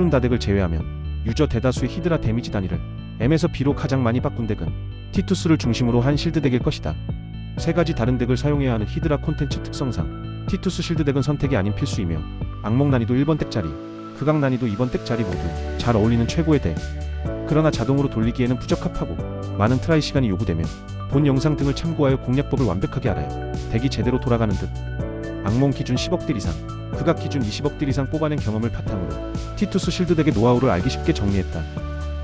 트룬다덱을 제외하면 유저 대다수의 히드라 데미지 단위를 M에서 B로 가장 많이 바꾼 덱은 티투스를 중심으로 한 실드 덱일 것이다. 세 가지 다른 덱을 사용해야 하는 히드라 콘텐츠 특성상 티투스 실드 덱은 선택이 아닌 필수이며 악몽 난이도 1번 덱짜리, 극악 난이도 2번 덱짜리 모두 잘 어울리는 최고의 덱. 그러나 자동으로 돌리기에는 부적합하고 많은 트라이 시간이 요구되며 본 영상 등을 참고하여 공략법을 완벽하게 알아야 덱이 제대로 돌아가는 듯. 악몽 기준 10억 딜 이상, 극악 기준 20억 딜 이상 뽑아낸 경험을 바탕으로 티투스 실드 덱의 노하우를 알기 쉽게 정리했다.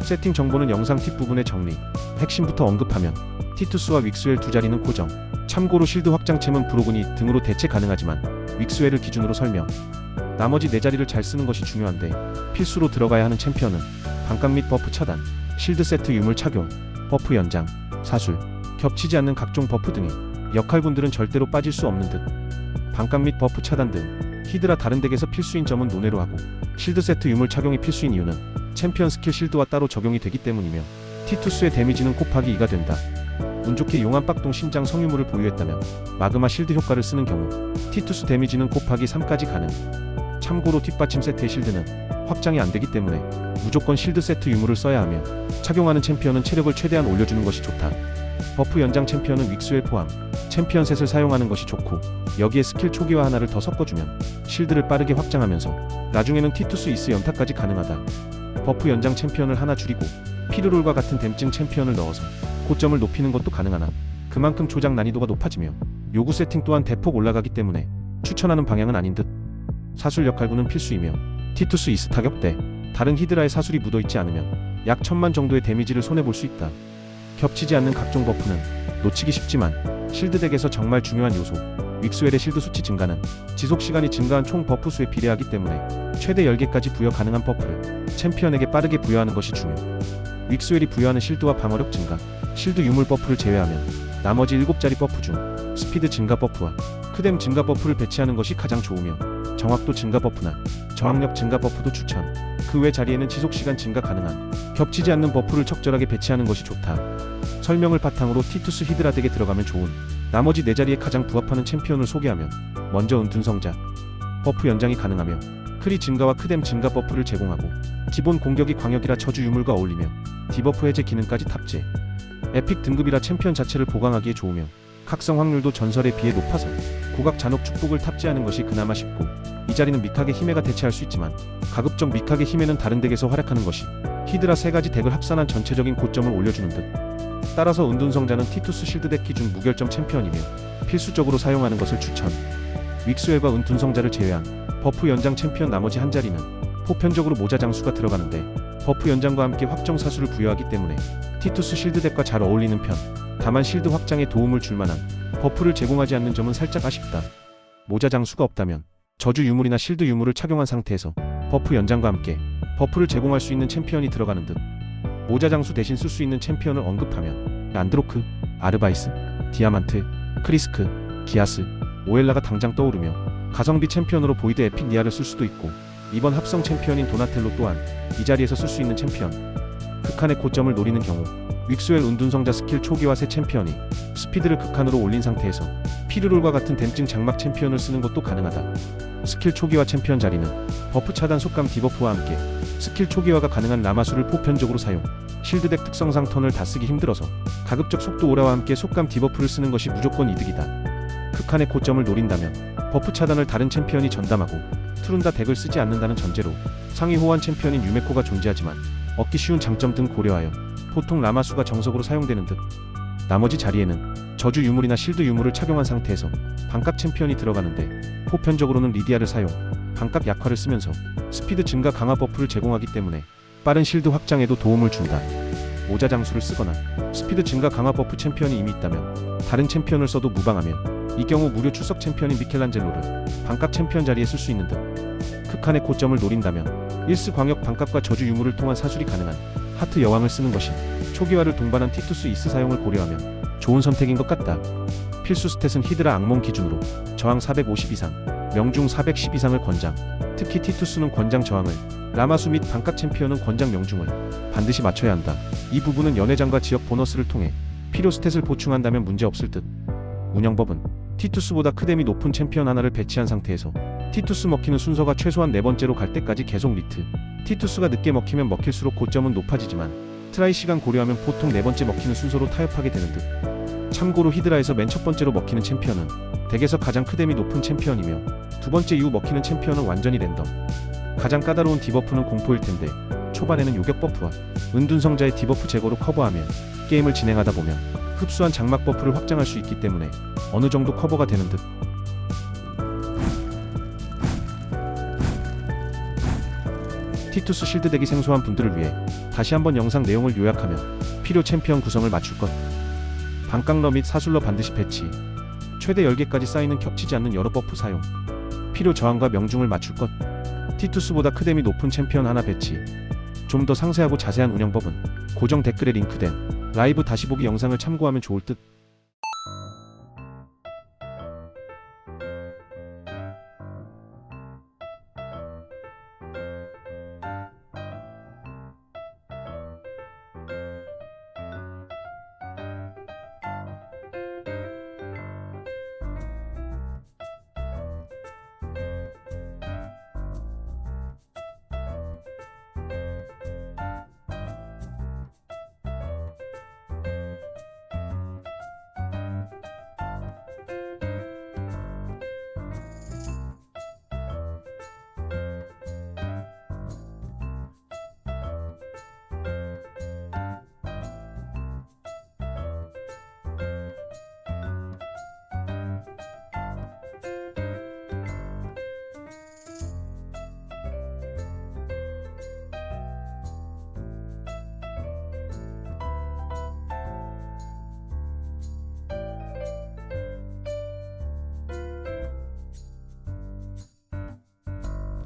세팅 정보는 영상 뒷부분에 정리. 핵심부터 언급하면 티투스와 윅스웰 두 자리는 고정. 참고로 실드 확장챔은 브로그니 등으로 대체 가능하지만 윅스웰을 기준으로 설명. 나머지 네 자리를 잘 쓰는 것이 중요한데 필수로 들어가야 하는 챔피언은 반값 및 버프 차단, 실드 세트 유물 착용, 버프 연장, 사술, 겹치지 않는 각종 버프 등의 역할군들은 절대로 빠질 수 없는 듯. 반값 및 버프 차단 등 히드라 다른 덱에서 필수인 점은 논외로 하고 실드 세트 유물 착용이 필수인 이유는 챔피언 스킬 실드와 따로 적용이 되기 때문이며 티투스의 데미지는 곱하기 2가 된다. 운 좋게 용암 빡동 신장 성유물을 보유했다면 마그마 실드 효과를 쓰는 경우 티투스 데미지는 곱하기 3까지 가능. 참고로 뒷받침 세트의 실드는 확장이 안 되기 때문에 무조건 실드 세트 유물을 써야 하며 착용하는 챔피언은 체력을 최대한 올려주는 것이 좋다. 버프 연장 챔피언은 윅스웰 포함 챔피언 셋을 사용하는 것이 좋고 여기에 스킬 초기화 하나를 더 섞어주면 실드를 빠르게 확장하면서 나중에는 티투스 이스 연타까지 가능하다. 버프 연장 챔피언을 하나 줄이고 피르롤과 같은 댐증 챔피언을 넣어서 고점을 높이는 것도 가능하나 그만큼 조작 난이도가 높아지며 요구 세팅 또한 대폭 올라가기 때문에 추천하는 방향은 아닌 듯 사술 역할구는 필수이며 티투스 이스 타격 때 다른 히드라의 사술이 묻어있지 않으면 약 천만 정도의 데미지를 손해볼 수 있다. 겹치지 않는 각종 버프는 놓치기 쉽지만 실드 덱에서 정말 중요한 요소 윅스웰의 실드 수치 증가는 지속 시간이 증가한 총 버프 수에 비례하기 때문에 최대 10개까지 부여 가능한 버프를 챔피언에게 빠르게 부여하는 것이 중요. 윅스웰이 부여하는 실드와 방어력 증가, 실드 유물 버프를 제외하면 나머지 7자리 버프 중 스피드 증가 버프와 크뎀 증가 버프를 배치하는 것이 가장 좋으며 정확도 증가 버프나 저항력 증가 버프도 추천. 그 외 자리에는 지속 시간 증가 가능한 겹치지 않는 버프를 적절하게 배치하는 것이 좋다. 설명을 바탕으로 티투스 히드라 덱에 들어가면 좋은 나머지 네 자리에 가장 부합하는 챔피언을 소개하면 먼저 은둔 성자 버프 연장이 가능하며 크리 증가와 크뎀 증가 버프를 제공하고 기본 공격이 광역이라 저주 유물과 어울리며 디버프 해제 기능까지 탑재. 에픽 등급이라 챔피언 자체를 보강하기에 좋으며 각성 확률도 전설에 비해 높아서 고각 잔혹 축복을 탑재하는 것이 그나마 쉽고 이 자리는 미카게 히메가 대체할 수 있지만 가급적 미카게 히메는 다른 덱에서 활약하는 것이 히드라 세 가지 덱을 합산한 전체적인 고점을 올려주는 듯 따라서 은둔성자는 티투스 실드 덱 기준 무결점 챔피언이며 필수적으로 사용하는 것을 추천 윅스웰과 은둔성자를 제외한 버프 연장 챔피언 나머지 한 자리는 보편적으로 모자 장수가 들어가는데 버프 연장과 함께 확정 사수를 부여하기 때문에 티투스 실드 덱과 잘 어울리는 편 다만 실드 확장에 도움을 줄 만한 버프를 제공하지 않는 점은 살짝 아쉽다. 모자 장수가 없다면 저주 유물이나 실드 유물을 착용한 상태에서 버프 연장과 함께 버프를 제공할 수 있는 챔피언이 들어가는 듯 모자 장수 대신 쓸 수 있는 챔피언을 언급하면 안드로크, 아르바이스, 디아만트, 크리스크, 기아스, 오엘라가 당장 떠오르며 가성비 챔피언으로 보이드 에픽 니아를 쓸 수도 있고 이번 합성 챔피언인 도나텔로 또한 이 자리에서 쓸 수 있는 챔피언. 극한의 고점을 노리는 경우 윅스웰 운둔성자 스킬 초기화 새 챔피언이 스피드를 극한으로 올린 상태에서 피르롤과 같은 댐증 장막 챔피언을 쓰는 것도 가능하다. 스킬 초기화 챔피언 자리는 버프 차단 속감 디버프와 함께 스킬 초기화가 가능한 라마수를 보편적으로 사용 실드덱 특성상 턴을 다 쓰기 힘들어서 가급적 속도 오라와 함께 속감 디버프를 쓰는 것이 무조건 이득이다. 극한의 고점을 노린다면 버프 차단을 다른 챔피언이 전담하고 트룬다 덱을 쓰지 않는다는 전제로 상위 호환 챔피언인 유메코가 존재하지만 얻기 쉬운 장점 등 고려하여 보통 라마수가 정석으로 사용되는 듯 나머지 자리에는 저주 유물이나 실드 유물을 착용한 상태에서 반값 챔피언이 들어가는데 보편적으로는 리디아를 사용 반값 약화를 쓰면서 스피드 증가 강화 버프를 제공하기 때문에 빠른 실드 확장에도 도움을 준다. 모자 장수를 쓰거나 스피드 증가 강화 버프 챔피언이 이미 있다면 다른 챔피언을 써도 무방하며 이 경우 무료 출석 챔피언인 미켈란젤로를 반값 챔피언 자리에 쓸 수 있는 듯 극한의 고점을 노린다면 일스 광역 반값과 저주 유물을 통한 사술이 가능한 하트 여왕을 쓰는 것이 초기화를 동반한 티투스 이스 사용을 고려하면 좋은 선택인 것 같다. 필수 스탯은 히드라 악몽 기준으로 저항 450 이상, 명중 410 이상을 권장. 특히 티투스는 권장 저항을, 라마수 및 반값 챔피언은 권장 명중을 반드시 맞춰야 한다. 이 부분은 연회장과 지역 보너스를 통해 필요 스탯을 보충한다면 문제 없을 듯. 운영법은 티투스보다 크뎀이 높은 챔피언 하나를 배치한 상태에서 티투스 먹히는 순서가 최소한 네 번째로 갈 때까지 계속 리트, 티투스가 늦게 먹히면 먹힐수록 고점은 높아지지만 트라이 시간 고려하면 보통 네 번째 먹히는 순서로 타협하게 되는 듯. 참고로 히드라에서 맨 첫 번째로 먹히는 챔피언은 덱에서 가장 크뎀이 높은 챔피언이며 두 번째 이후 먹히는 챔피언은 완전히 랜덤. 가장 까다로운 디버프는 공포일 텐데 초반에는 요격 버프와 은둔성자의 디버프 제거로 커버하며 게임을 진행하다 보면 흡수한 장막 버프를 확장할 수 있기 때문에 어느 정도 커버가 되는 듯. 티투스 실드 덱이 생소한 분들을 위해 다시 한번 영상 내용을 요약하면 필요 챔피언 구성을 맞출 것. 반깡러 및 사술러 반드시 배치. 최대 10개까지 쌓이는 겹치지 않는 여러 버프 사용. 필요 저항과 명중을 맞출 것. 티투스보다 크뎀이 높은 챔피언 하나 배치. 좀 더 상세하고 자세한 운영법은 고정 댓글에 링크된 라이브 다시 보기 영상을 참고하면 좋을 듯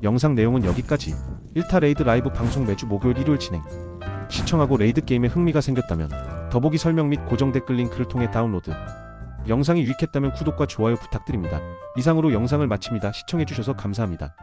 영상 내용은 여기까지 1타 레이드 라이브 방송 매주 목요일 일요일 진행 시청하고 레이드 게임에 흥미가 생겼다면 더보기 설명 및 고정 댓글 링크를 통해 다운로드 영상이 유익했다면 구독과 좋아요 부탁드립니다. 이상으로 영상을 마칩니다. 시청해주셔서 감사합니다.